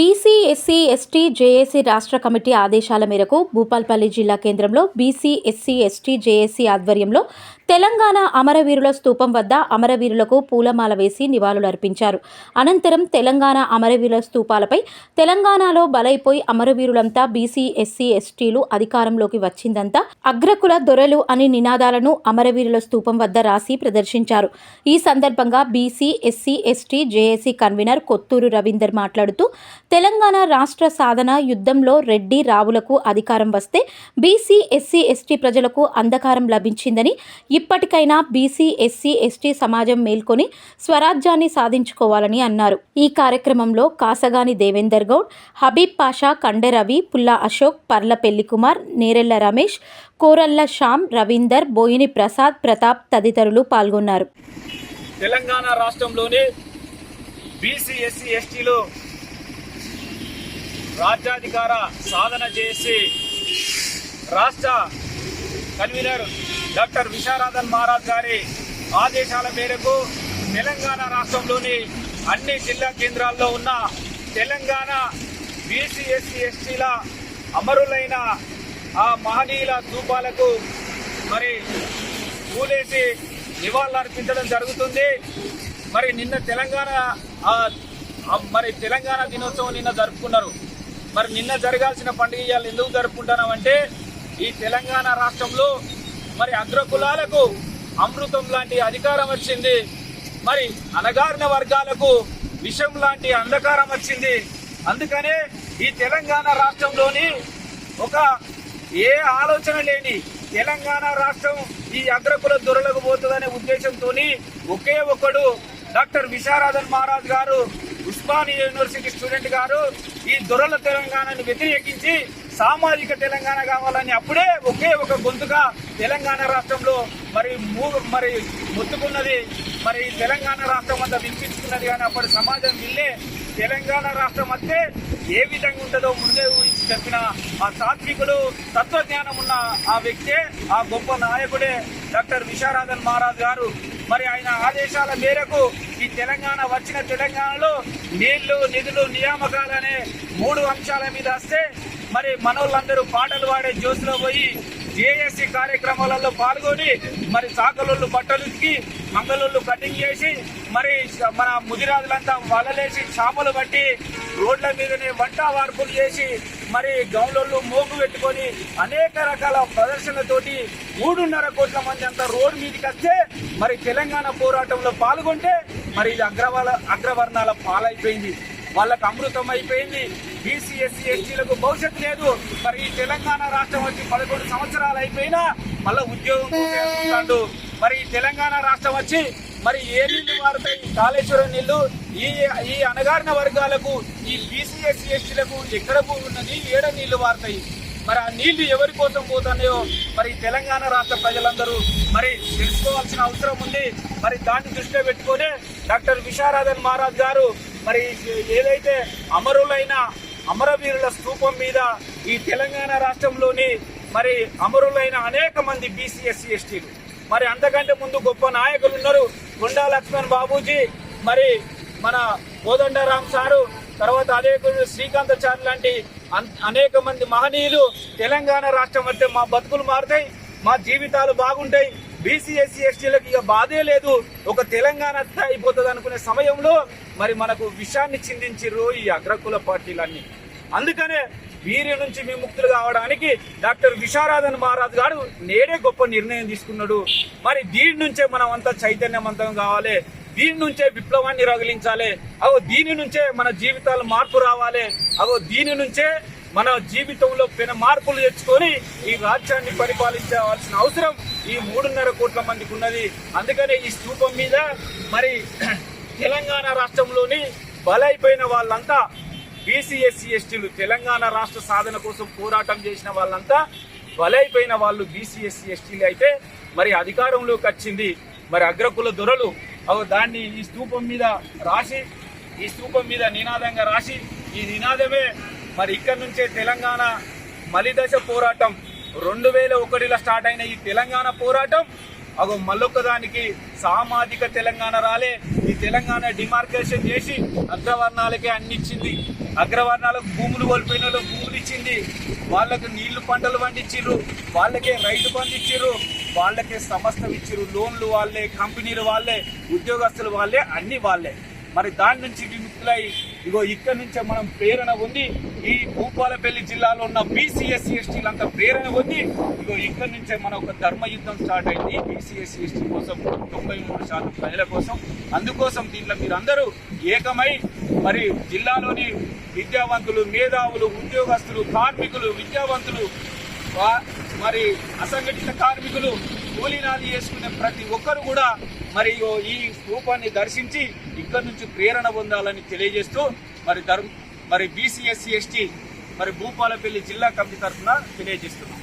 BC SC ST JAC రాష్ట్ర committee ఆదేశాల మేరకు భూపాల్పల్లి జిల్లా కేంద్రంలో బీసీ ఎస్సీ ఎస్టీ జేఏసీ ఆధ్వర్యంలో తెలంగాణ అమరవీరుల స్తూపం వద్ద అమరవీరులకు పూలమాల వేసి నివాళులు అర్పించారు. అనంతరం తెలంగాణ అమరవీరుల స్తూపాలపై తెలంగాణలో బలైపోయి అమరవీరులంతా బీసీ ఎస్సీ ఎస్టీలు అధికారంలోకి వచ్చిందంతా అగ్రకుల దొరలు అని నినాదాలను అమరవీరుల స్తూపం వద్ద రాసి ప్రదర్శించారు. ఈ సందర్భంగా BC SC ST JAC convener Kothuru Ravinder మాట్లాడుతూ తెలంగాణ రాష్ట్ర సాధన యుద్ధంలో రెడ్డి రావులకు అధికారం వస్తే బీసీ ఎస్సీ ఎస్టీ ప్రజలకు అంధకారం లభించిందని ఇప్పటికైనా బీసీ ఎస్సీ ఎస్టీ సమాజం మేల్కొని స్వరాజ్యాన్ని సాధించుకోవాలని అన్నారు. ఈ కార్యక్రమంలో కాసగాని దేవేందర్ గౌడ్ హబీబ్ పాషా కండె రవి పుల్లా అశోక్ పర్ల పెళ్ళికుమార్ నేరెళ్ళ రమేష్ కోరల్ల శ్యామ్ రవీందర్ బోయిని ప్రసాద్ ప్రతాప్ తదితరులు పాల్గొన్నారు. తెలంగాణ రాష్ట్రంలోని బీసీ ఎస్సీ ఎస్టీలో రాజ్యాధికార సాధన చేసి రాష్ట్ర కన్వీనర్ డాక్టర్ విశారాధన్ మహారాజ్ గారి ఆదేశాల మేరకు తెలంగాణ రాష్ట్రంలోని అన్ని జిల్లా కేంద్రాల్లో ఉన్న తెలంగాణ బీసీ ఎస్సీ ఎస్టీల అమరులైన ఆ మహనీయుల ధూపాలకు మరి పూలేసి నివాళులర్పించడం జరుగుతుంది. మరి నిన్న తెలంగాణ మరి తెలంగాణ దినోత్సవం నిన్న జరుపుకున్నారు. మరి నిన్న జరగాల్సిన పండుగ ఇవాళ ఎందుకు జరుపుకుంటున్నామంటే ఈ తెలంగాణ రాష్ట్రంలో మరి అగ్రకులాలకు అమృతం లాంటి అధికారం వచ్చింది. మరి అనగారిన వర్గాలకు విషం లాంటి అంధకారం వచ్చింది. అందుకనే ఈ తెలంగాణ రాష్ట్రంలోని ఒక ఏ ఆలోచన లేని తెలంగాణ రాష్ట్రం ఈ అగ్రకుల దొరలకు పోతుందనే ఉద్దేశంతో ఒకే ఒక్కడు డాక్టర్ విశారాధన్ మహారాజ్ గారు ఉస్మానియా యూనివర్సిటీ స్టూడెంట్ గారు ఈ దొరల తెలంగాణను వ్యతిరేకించి సామాజిక తెలంగాణ కావాలని అప్పుడే ఒకే ఒక గొంతుగా తెలంగాణ రాష్ట్రంలో మరి మరి మొత్తుకున్నది. మరి తెలంగాణ రాష్ట్రం అంతా వినిపించుకున్నది కానీ అప్పటి సమాజం వెళ్ళే తెలంగాణ రాష్ట్రం అంటే ఏ విధంగా ఉంటుందో ముందే ఊహించి చెప్పిన ఆ తాత్వికుడు తత్వజ్ఞానం ఉన్న ఆ వ్యక్తే ఆ గొప్ప నాయకుడే డాక్టర్ విశారాధన్ మహారాజ్ గారు. మరి ఆయన ఆదేశాల మేరకు ఈ తెలంగాణ వచ్చిన తెలంగాణలో నీళ్ళు నిధులు నియామకాలనే మూడు అంశాల మీద వస్తే మరి మనోళ్ళందరూ పాటలు పాడే జ్యోతిలో పోయి జేఏసీ కార్యక్రమాలలో పాల్గొని మరి సాకలోళ్ళు బట్టలు ఉతికి కటింగ్ చేసి మరి మన ముదిరాజులంతా వలలేసి చేపలు పట్టి రోడ్ల మీదనే వంట వార్పులు చేసి మరి గౌన్లోళ్ళు మోగు పెట్టుకొని అనేక రకాల ప్రదర్శనలతోటి మూడున్నర కోట్ల మంది అంతా రోడ్డు మీదకి వస్తే మరి తెలంగాణ పోరాటంలో పాల్గొంటే మరి ఇది అగ్రవాల అగ్రవర్ణాల పాలైపోయింది. వాళ్ళకు అమృతం అయిపోయింది. బీసీ ఎస్సీ ఎస్టీలకు భవిష్యత్తు లేదు. మరి ఈ తెలంగాణ రాష్ట్రం వచ్చి పదకొండు సంవత్సరాలు అయిపోయినా మళ్ళీ ఉద్యోగం మరి ఈ తెలంగాణ రాష్ట్రం వచ్చి మరి ఏ నీళ్ళు మారుతాయి కాళేశ్వరం నీళ్ళు ఈ ఈ అణగారిన వర్గాలకు ఈ బీసీ ఎస్సీ ఎస్టీలకు ఎక్కడ ఉన్నది ఏడ నీళ్ళు మారుతాయి మరి ఆ నీళ్ళు ఎవరి కోసం పోతున్నాయో మరి తెలంగాణ రాష్ట్ర ప్రజలందరూ మరి తెలుసుకోవాల్సిన అవసరం ఉంది. మరి దాన్ని దృష్టిలో పెట్టుకొని డాక్టర్ విశారాధన్ మహారాజ్ గారు మరి ఏదైతే అమరులైన అమరవీరుల స్థూపం మీద ఈ తెలంగాణ రాష్ట్రంలోని మరి అమరులైన అనేక మంది బీసీ ఎస్సీ ఎస్టీలు మరి అంతకంటే ముందు గొప్ప నాయకులు ఉన్నారు. గుండా లక్ష్మణ్ బాబూజీ మరి మన కోదండరామ్ సారు తర్వాత అదే శ్రీకాంతాచారి లాంటి అనేక మంది మహనీయులు తెలంగాణ రాష్ట్రం అంటే మా బతుకులు మారుతాయి మా జీవితాలు బాగుంటాయి. బీసీ ఎస్సీ ఎస్టీలకు ఇక బాధే లేదు. ఒక తెలంగాణ అయిపోతుంది అనుకునే సమయంలో మరి మనకు విషాన్ని చిందించిర్రు ఈ అగ్రకుల పార్టీలన్నీ. అందుకనే వీరి నుంచి విముక్తులు కావడానికి డాక్టర్ విశారాధన్ మహారాజ్ గారు నేడే గొప్ప నిర్ణయం తీసుకున్నాడు. మరి దీని నుంచే మనం అంతా చైతన్యవంతం కావాలి. దీని నుంచే విప్లవాన్ని రగిలించాలి. అగో దీని నుంచే మన జీవితాలు మార్పు రావాలి. అగో దీని నుంచే మన జీవితంలో పెన మార్పులు తెచ్చుకొని ఈ రాజ్యాన్ని పరిపాలించవలసిన అవసరం ఈ మూడున్నర కోట్ల మందికి ఉన్నది. అందుకనే ఈ స్థూపం మీద మరి తెలంగాణ రాష్ట్రంలోని బలైపోయిన వాళ్ళంతా బీసీ ఎస్సీ ఎస్టీలు తెలంగాణ రాష్ట్ర సాధన కోసం పోరాటం చేసిన వాళ్ళంతా బలైపోయిన వాళ్ళు బీసీ ఎస్సీ ఎస్టీలు అయితే మరి అధికారంలోకి వచ్చింది. మరి అగ్రకుల దొరలు దాన్ని ఈ స్తూపం మీద రాసి ఈ స్తూపం మీద నినాదంగా రాసి ఈ నినాదమే మరి ఇక్కడి నుంచే తెలంగాణ మలిదశ పోరాటం. రెండు వేల ఒకటిలో స్టార్ట్ అయిన ఈ తెలంగాణ పోరాటం అగో మళ్ళొక్కదానికి సామాజిక తెలంగాణ రాలే. ఈ తెలంగాణ డిమార్కేషన్ చేసి అగ్రవర్ణాలకే అన్నిచ్చింది. అగ్రవర్ణాలకు భూములు కోల్పోయిన వాళ్ళకు భూములు ఇచ్చింది. వాళ్ళకు నీళ్ళు పంటలు పండించిర్రు. వాళ్ళకే రైతు పండించిర్రు వాళ్ళకే సంస్థలు ఇచ్చిర్రు. లోన్లు వాళ్ళే కంపెనీలు వాళ్ళే ఉద్యోగస్తులు వాళ్ళే అన్ని వాళ్ళే. మరి దాని నుంచి విముక్తులై ఇగో ఇక్కడ నుంచే మనం ప్రేరణ ఉంది ఈ భూపాలపల్లి జిల్లాలో ఉన్న బీసీఎస్సీ ఎస్టీలంతా ప్రేరణ ఉంది ఇగో ఇక్కడ నుంచే మన ఒక ధర్మ యుద్ధం స్టార్ట్ అయింది. బీసీఎస్సీ ఎస్టీ కోసం తొంభై మూడు శాతం ప్రజల కోసం. అందుకోసం దీంట్లో మీరందరూ ఏకమై మరి జిల్లాలోని విద్యావంతులు మేధావులు ఉద్యోగస్తులు కార్మికులు విద్యావంతులు వా- మరి అసంఘటిత కార్మికులు కూలీనాది చేసుకునే ప్రతి ఒక్కరు కూడా మరి ఈ స్థూపాన్ని దర్శించి ఇక్కడ నుంచి ప్రేరణ పొందాలని తెలియజేస్తూ మరి ధర్మ మరి బీసీఎస్సీ ఎస్టీ మరి భూపాలపల్లి జిల్లా కమిటీ తరఫున తెలియజేస్తున్నాం.